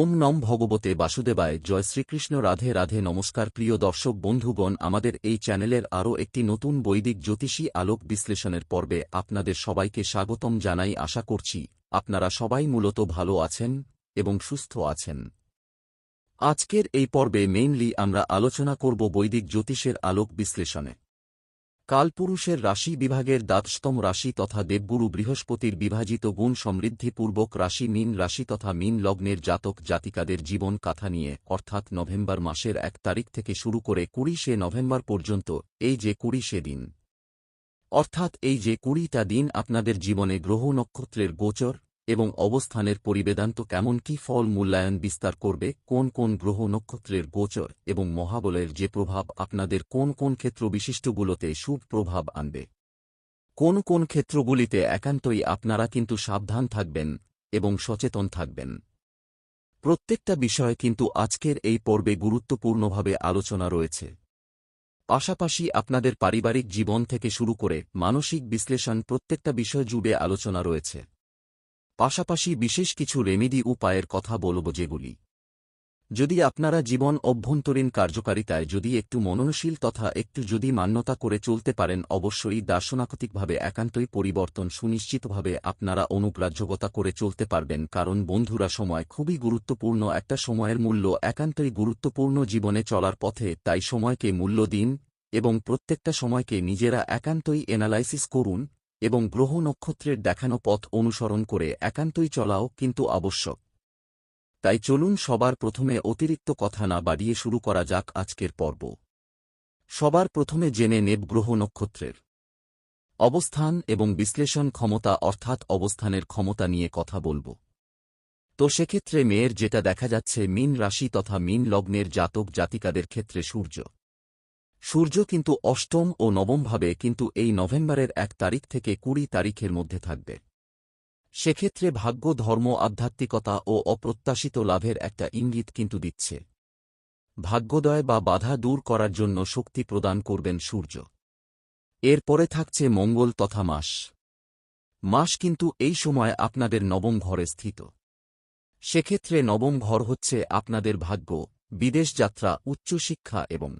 ওম নম ভগবতে বাসুদেবায়, জয় শ্রীকৃষ্ণ, রাধে রাধে, নমস্কার প্রিয় দর্শক বন্ধুগণ, আমাদের এই চ্যানেলের আরও একটি নতুন বৈদিক জ্যোতিষী আলোক বিশ্লেষণের পর্বে আপনাদের সবাইকে স্বাগতম জানাই আশা করছি। আপনারা সবাই মূলত ভালো আছেন এবং সুস্থ আছেন। আজকের এই পর্বে মেইনলি আমরা আলোচনা করব বৈদিক জ্যোতিষের আলোক বিশ্লেষণে। কালপুরুষের রাশি বিভাগের দ্বাদশতম রাশি তথা দেবগুরু বৃহস্পতির বিভাজিত গুণ সমৃদ্ধিপূর্বক রাশি মিন রাশি তথা মিন লগ্নের জাতক জাতিকাদের জীবন কাথা নিয়ে, অর্থাৎ নভেম্বর মাসের এক তারিখ থেকে শুরু করে কুড়িশে নভেম্বর পর্যন্ত, এই যে কুড়িশে দিন। অর্থাৎ এই যে কুড়িটা দিন আপনাদের জীবনে গ্রহ নক্ষত্রের গোচর এবং অবস্থানের পরিবেদান্ত কেমন কি ফল মূল্যায়ন বিস্তার করবে, কোন কোন গ্রহ নক্ষত্রের গোচর এবং মহাবলের যে প্রভাব আপনাদের কোন কোন ক্ষেত্র বিশিষ্টগুলোতে শুভ প্রভাব আনবে? কোন কোন ক্ষেত্রগুলিতে একান্তই আপনারা কিন্তু সাবধান থাকবেন এবং সচেতন থাকবেন? প্রত্যেকটা বিষয় কিন্তু আজকের এই পর্বে গুরুত্বপূর্ণভাবে আলোচনা রয়েছে। পাশাপাশি আপনাদের পারিবারিক জীবন থেকে শুরু করে মানসিক বিশ্লেষণ প্রত্যেকটা বিষয় জুড়ে আলোচনা রয়েছে। পাশাপাশি বিশেষ কিছু রেমিডি উপায়ের কথা বলব যেগুলি। যদি আপনারা জীবন অভ্যন্তরীণ কার্যকারিতায় যদি একটু মননশীল তথা একটু যদি মান্যতা করে চলতে পারেন, অবশ্যই দার্শনাকতিকভাবে একান্তই পরিবর্তন সুনিশ্চিতভাবে আপনারা অনুগ্রাহ্যকতা করে চলতে পারবেন, কারণ বন্ধুরা সময় খুবই গুরুত্বপূর্ণ একটা সময়ের মূল্য একান্তই গুরুত্বপূর্ণ জীবনে চলার পথে, তাই সময়কে মূল্য দিন এবং প্রত্যেকটা সময়কে নিজেরা একান্তই এনালাইসিস করুন এবং গ্রহ নক্ষত্রের দেখানো পথ অনুসরণ করে একান্তই চলাও কিন্তু আবশ্যক। তাই চলুন সবার প্রথমে অতিরিক্ত কথা না বাড়িয়ে শুরু করা যাক আজকের পর্ব। সবার প্রথমে জেনে নেব গ্রহ নক্ষত্রের অবস্থান এবং বিশ্লেষণ ক্ষমতা অর্থাৎ অবস্থানের ক্ষমতা নিয়ে কথা বলব। তো সেক্ষেত্রে মেয়ের যেটা দেখা যাচ্ছে মিন রাশি তথা মিন লগ্নের জাতক জাতিকাদের ক্ষেত্রে সূর্য। সূর্য কিন্তু অষ্টম ও নবমভাবে কিন্তু এই নভেম্বরের এক তারিখ থেকে কুড়ি তারিখের মধ্যে থাকবে। সেক্ষেত্রে ভাগ্য, ধর্ম, আধ্যাত্মিকতা ও অপ্রত্যাশিত লাভের একটা ইঙ্গিত কিন্তু দিচ্ছে। ভাগ্যোদয় বা বাধা দূর করার জন্য শক্তি প্রদান করবেন সূর্য। এরপরে থাকছে মঙ্গল তথা মাস। মাস কিন্তু এই সময় আপনাদের নবম ঘরে স্থিত। সেক্ষেত্রে নবম ঘর হচ্ছে আপনাদের ভাগ্য, বিদেশ যাত্রা, উচ্চশিক্ষা এবং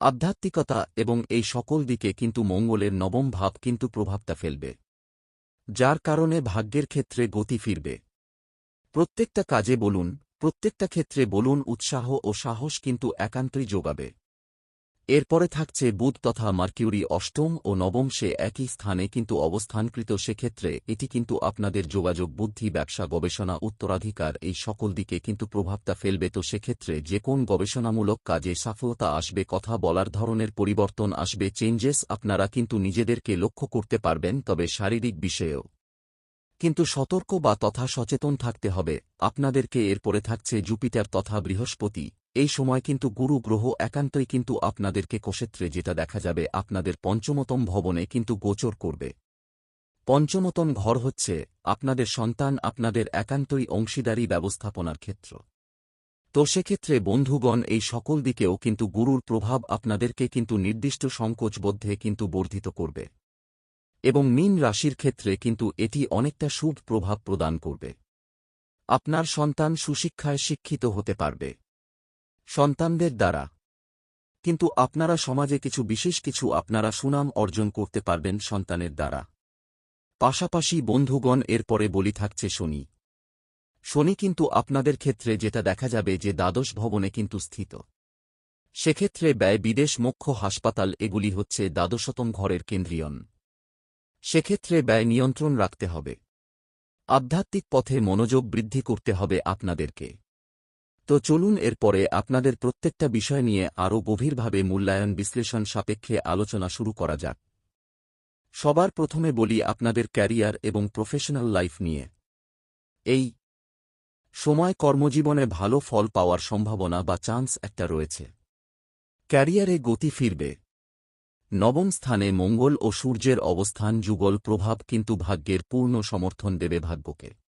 আধ্যাত্মিকতা এবং এই সকল দিকে কিন্তু মঙ্গলের নবম ভাব কিন্তু প্রভাবটা ফেলবে। যার কারণে ভাগ্যের ক্ষেত্রে গতি ফিরবে। প্রত্যেকটা কাজে বলুন, প্রত্যেকটা ক্ষেত্রে বলুন, উৎসাহ ও সাহস কিন্তু একান্তই যোগাবে। এরপরে থাকছে বুধ তথা মার্কিউরি অষ্টম ও নবম সে একই স্থানে কিন্তু অবস্থানকৃত সেক্ষেত্রে এটি কিন্তু আপনাদের যোগাযোগ বুদ্ধি, ব্যবসা, গবেষণা, উত্তরাধিকার এই সকল দিকে কিন্তু প্রভাবটা ফেলবে। তো সেক্ষেত্রে যে কোন গবেষণামূলক কাজে সফলতা আসবে, কথা বলার ধরনের পরিবর্তন আসবে চেঞ্জেস আপনারা কিন্তু নিজেদেরকে লক্ষ্য করতে পারবেন, তবে শারীরিক বিষয়েও। কিন্তু সতর্ক বা তথা সচেতন থাকতে হবে। আপনাদেরকে এরপরে থাকছে জুপিটার তথা বৃহস্পতি। এই সময় কিন্তু গুরু গ্রহ একান্তই কিন্তু আপনাদেরকে কোষেত্রে যেটা দেখা যাবে, আপনাদের পঞ্চমতম ভবনে কিন্তু গোচর করবে। পঞ্চমতম ঘর হচ্ছে আপনাদের সন্তান, আপনাদের একান্তই অংশীদারি ব্যবস্থাপনার ক্ষেত্র। তো সেক্ষেত্রে বন্ধুগণ, এই সকল দিকেও কিন্তু গুরুর প্রভাব আপনাদেরকে কিন্তু নির্দিষ্ট সংকোচবদ্ধে কিন্তু বর্ধিত করবে। এবং মিন রাশির ক্ষেত্রে কিন্তু এটি অনেকটা শুভ প্রভাব প্রদান করবে। আপনার সন্তান সুশিক্ষায় শিক্ষিত হতে পারবে। সন্তানদের দ্বারা। কিন্তু আপনারা সমাজে কিছু বিশেষ কিছু আপনারা সুনাম অর্জন করতে পারবেন সন্তানের দ্বারা। পাশাপাশি বন্ধুগণ এরপরে বলি থাকছে শনি। শনি কিন্তু আপনাদের ক্ষেত্রে যেটা দেখা যাবে যে দ্বাদশ ভবনে কিন্তু স্থিত। সেক্ষেত্রে ব্যয় বিদেশ মুখ্য হাসপাতাল এগুলি হচ্ছে দ্বাদশতম ঘরের কেন্দ্রীয়ন। সেক্ষেত্রে ব্যয় নিয়ন্ত্রণ রাখতে হবে। আধ্যাত্মিক পথে মনোযোগ বৃদ্ধি করতে হবে আপনাদেরকে। তো চলুন এরপরে আপনাদের প্রত্যেকটা বিষয় নিয়ে আরও গভীরভাবে মূল্যায়ন বিশ্লেষণ সাপেক্ষে আলোচনা শুরু করা যাক। সবার প্রথমে বলি আপনাদের ক্যারিয়ার এবং প্রফেশনাল লাইফ নিয়ে। এই সময় কর্মজীবনে ভালো ফল পাওয়ার সম্ভাবনা বা চান্স একটা রয়েছে। ক্যারিয়ারে গতি ফিরবে। নবম স্থানে মঙ্গল ও সূর্যের অবস্থান যুগল প্রভাব কিন্তু ভাগ্যের পূর্ণ সমর্থন দেবে ভাগ্যকে।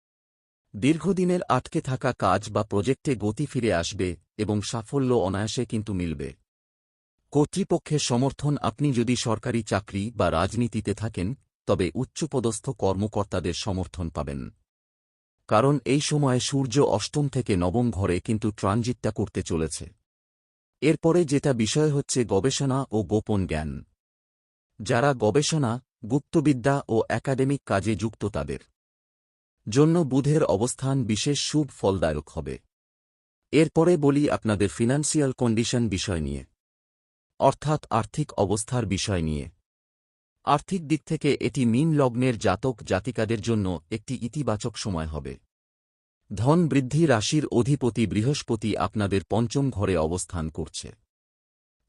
দীর্ঘদিনের আটকে থাকা কাজ বা প্রজেক্টে গতি ফিরে আসবে এবং সাফল্য অনায়াসে কিন্তু মিলবে। কর্তৃপক্ষের সমর্থন, আপনি যদি সরকারি চাকরি বা রাজনীতিতে থাকেন, তবে উচ্চপদস্থ কর্মকর্তাদের সমর্থন পাবেন। কারণ এই সময়ে সূর্য অষ্টম থেকে নবম ঘরে কিন্তু ট্রানজিটটা করতে চলেছে। এরপরে যেটা বিষয় হচ্ছে গবেষণা ও গোপন জ্ঞান। যারা গবেষণা, গুপ্তবিদ্যা ও একাডেমিক কাজে যুক্ত তাদের জন্য বুধের অবস্থান বিশেষ শুভ ফলদায়ক হবে। এরপরে বলি আপনাদের ফিনান্সিয়াল কন্ডিশন বিষয় নিয়ে। অর্থাৎ আর্থিক অবস্থার বিষয় নিয়ে। আর্থিক দিক থেকে এটি মিন লগ্নের জাতক জাতিকাদের জন্য একটি ইতিবাচক সময় হবে। ধন বৃদ্ধি রাশির অধিপতি বৃহস্পতি আপনাদের পঞ্চম ঘরে অবস্থান করছে।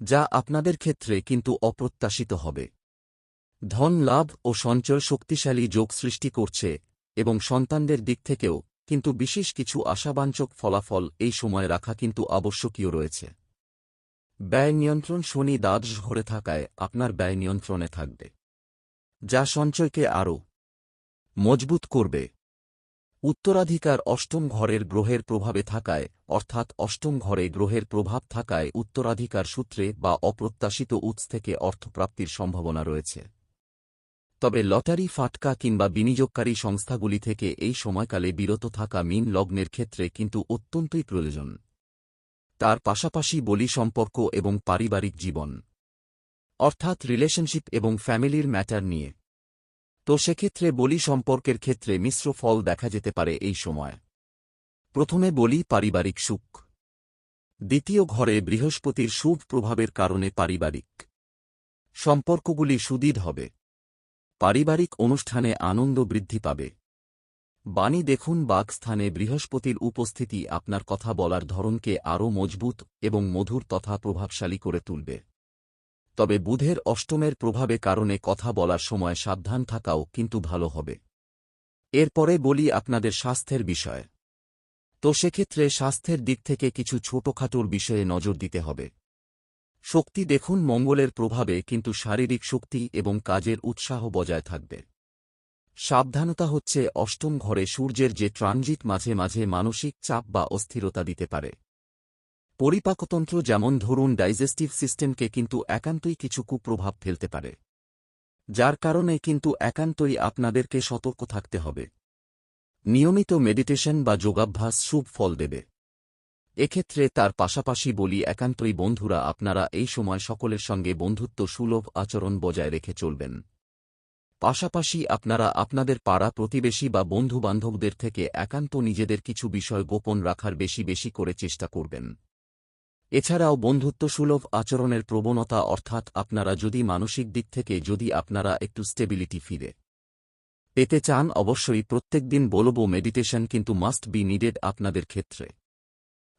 যা আপনাদের ক্ষেত্রে কিন্তু অপ্রত্যাশিত হবে। ধন লাভ ও সঞ্চয় শক্তিশালী যোগ সৃষ্টি করছে এবং সন্তানদের দিক থেকেও, কিন্তু বিশেষ কিছু আশাবাঞ্চক ফলাফল এই সময় রাখা কিন্তু আবশ্যকীয় রয়েছে। ব্যয় নিয়ন্ত্রণ শনি দ্বাদশ ঘরে থাকায় আপনার ব্যয় নিয়ন্ত্রণে থাকবে। যা সঞ্চয়কে আরও মজবুত করবে। উত্তরাধিকার অষ্টম ঘরের গ্রহের প্রভাবে থাকায়, অর্থাৎ অষ্টম ঘরে গ্রহের প্রভাব থাকায় উত্তরাধিকার সূত্রে বা অপ্রত্যাশিত উৎস থেকে অর্থপ্রাপ্তির সম্ভাবনা রয়েছে। তবে লটারি, ফাটকা কিংবা বিনিয়োগকারী সংস্থাগুলি থেকে এই সময়কালে বিরত থাকা মিন লগ্নের ক্ষেত্রে কিন্তু অত্যন্তই প্রয়োজন। তার পাশাপাশি বলি সম্পর্ক এবং পারিবারিক জীবন, অর্থাৎ রিলেশনশিপ এবং ফ্যামিলির ম্যাটার নিয়ে। তো সেক্ষেত্রে বলি সম্পর্কের ক্ষেত্রে মিশ্র ফল দেখা যেতে পারে এই সময়। প্রথমে বলি পারিবারিক সুখ। দ্বিতীয় ঘরে বৃহস্পতির শুভ প্রভাবের কারণে পারিবারিক। সম্পর্কগুলি সুদৃঢ় হবে। পারিবারিক অনুষ্ঠানে আনন্দ বৃদ্ধি পাবে। বাণী দেখুন বাগস্থানে বৃহস্পতির উপস্থিতি আপনার কথা বলার ধরনকে আরও মজবুত এবং মধুর তথা প্রভাবশালী করে তুলবে। তবে বুধের অষ্টমের প্রভাবে কারণে কথা বলার সময় সাবধান থাকাও কিন্তু ভালো হবে। এরপরে বলি আপনাদের স্বাস্থ্যের বিষয়। তো সেক্ষেত্রে স্বাস্থ্যের দিক থেকে কিছু ছোটখাটোর বিষয়ে নজর দিতে হবে। শক্তি দেখুন মঙ্গলের প্রভাবে কিন্তু শারীরিক শক্তি এবং কাজের উৎসাহ বজায় থাকবে। সাবধানতা হচ্ছে অষ্টম ঘরে সূর্যের যে ট্রানজিট মাঝে মাঝে মানসিক চাপ বা অস্থিরতা দিতে পারে। পরিপাকতন্ত্র যেমন ধরুন ডাইজেস্টিভ সিস্টেমকে কিন্তু একান্তই কিছু কুপ্রভাব ফেলতে পারে। যার কারণে কিন্তু একান্তই আপনাদেরকে সতর্ক থাকতে হবে। নিয়মিত মেডিটেশন বা যোগাভ্যাস শুভ ফল দেবে। এক্ষেত্রে তার পাশাপাশি বলি, একান্তই বন্ধুরা আপনারা এই সময় সকলের সঙ্গে বন্ধুত্ব সুলভ আচরণ বজায় রেখে চলবেন। পাশাপাশি আপনারা আপনাদের পাড়া প্রতিবেশী বা বন্ধু-বান্ধবদের থেকে একান্ত নিজেদের কিছু বিষয় গোপন রাখার বেশি বেশি করে চেষ্টা করবেন। এছাড়াও বন্ধুত্ব সুলভ আচরণের প্রবণতা অর্থাৎ আপনারা যদি মানসিক দিক থেকে যদি আপনারা একটু স্টেবিলিটি ফিরে পেতে চান, অবশ্যই প্রত্যেক দিন বলব, মেডিটেশন কিন্তু মাস্ট বি নিডেড আপনাদের ক্ষেত্রে।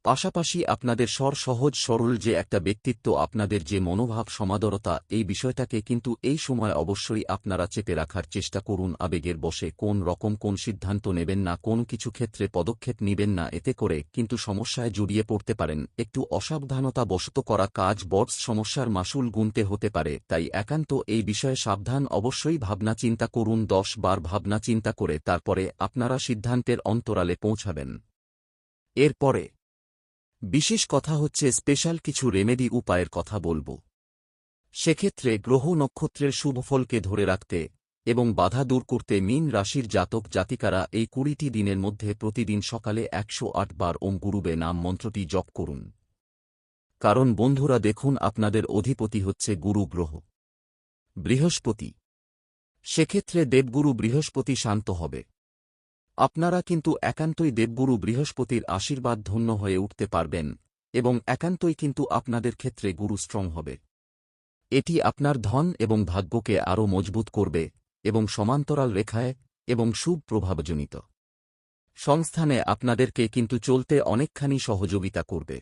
পাশাপাশি আপনাদের স্বর সহজ সরল যে একটা ব্যক্তিত্ব আপনাদের যে মনোভাব সমাদরতা, এই বিষয়টাকে কিন্তু এই সময় অবশ্যই আপনারা চেপে রাখার চেষ্টা করুন আবেগের বসে কোন রকম কোন সিদ্ধান্ত নেবেন না, কোন কিছু ক্ষেত্রে পদক্ষেপ নেবেন না, এতে করে কিন্তু সমস্যায় জড়িয়ে পড়তে পারেন। একটু অসাবধানতা বশত করা কাজ বটস সমস্যার মাসুল গুনতে হতে পারে, তাই একান্ত এই বিষয়ে সাবধান অবশ্যই ভাবনা চিন্তা করুন, দশ বার ভাবনা চিন্তা করে তারপরে আপনারা সিদ্ধান্তের অন্তরালে পৌঁছাবেন। এরপরে বিশেষ কথা হচ্ছে স্পেশাল কিছু রেমেডি উপায়ের কথা বলব। সেক্ষেত্রে গ্রহ নক্ষত্রের শুভফলকে ধরে রাখতে এবং বাধা দূর করতে মিন রাশির জাতক জাতিকারা এই কুড়িটি দিনের মধ্যে প্রতিদিন সকালে একশো আট বার ওম গুরুবে নাম মন্ত্রটি জপ করুন। কারণ বন্ধুরা দেখুন আপনাদের অধিপতি হচ্ছে গুরু গ্রহ। বৃহস্পতি। সেক্ষেত্রে দেবগুরু বৃহস্পতি শান্ত হবে। আপনারা কিন্তু একান্তই দেবগুরু বৃহস্পতির আশীর্বাদ ধন্য হয়ে উঠতে পারবেন, এবং একান্তই কিন্তু আপনাদের ক্ষেত্রে গুরু স্ট্রং হবে। এটি আপনার ধন এবং ভাগ্যকে আরও মজবুত করবে, এবং সমান্তরাল রেখায় এবং শুভ প্রভাবজনিত সংস্থানে আপনাদেরকে কিন্তু চলতে অনেকখানি সহযোগিতা করবে।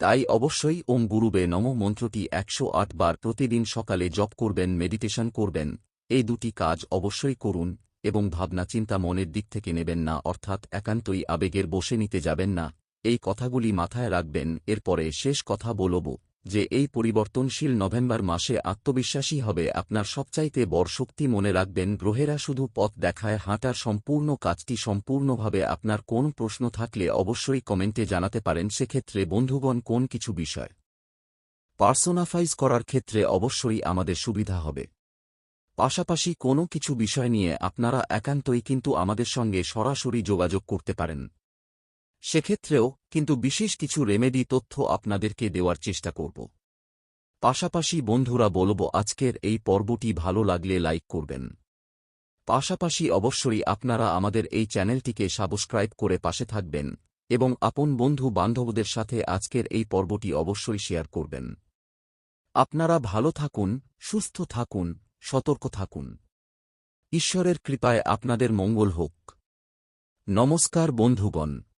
তাই অবশ্যই ওম গুরুবে নম মন্ত্রটি একশো বার প্রতিদিন সকালে জপ করবেন, মেডিটেশন করবেন, এই দুটি কাজ অবশ্যই করুন এবং ভাবনা চিন্তা মনের দিক থেকে নেবেন না, অর্থাৎ একান্তই আবেগের বসে নিতে যাবেন না। এই কথাগুলি মাথায় রাখবেন, এরপরে শেষ কথা বলব, যে এই পরিবর্তনশীল নভেম্বর মাসে আত্মবিশ্বাসী হবে আপনার সবচাইতে বড় শক্তি মনে রাখবেন, গ্রহেরা শুধু পথ দেখায়, হাঁটার সম্পূর্ণ কাজটি সম্পূর্ণভাবে আপনার কোন প্রশ্ন থাকলে অবশ্যই কমেন্টে জানাতে পারেন, সেক্ষেত্রে বন্ধুগণ কোন কিছু বিষয় পার্সোনাফাইজ করার ক্ষেত্রে অবশ্যই আমাদের সুবিধা হবে। পাশাপাশি কোনো কিছু বিষয় নিয়ে আপনারা একান্তই কিন্তু আমাদের সঙ্গে সরাসরি যোগাযোগ করতে পারেন। সেক্ষেত্রেও কিন্তু বিশেষ কিছু রেমেডি তথ্য আপনাদেরকে দেওয়ার চেষ্টা করব। পাশাপাশি বন্ধুরা, বলব আজকের এই পর্বটি ভালো লাগলে লাইক করবেন। পাশাপাশি অবশ্যই আপনারা আমাদের এই চ্যানেলটিকে সাবস্ক্রাইব করে পাশে থাকবেন এবং আপন বন্ধু বান্ধবদের সাথে আজকের এই পর্বটি অবশ্যই শেয়ার করবেন। আপনারা ভালো থাকুন, সুস্থ থাকুন সতর্ক থাকুন। ঈশ্বরের কৃপায় আপনাদের মঙ্গল হোক। নমস্কার বন্ধুগণ।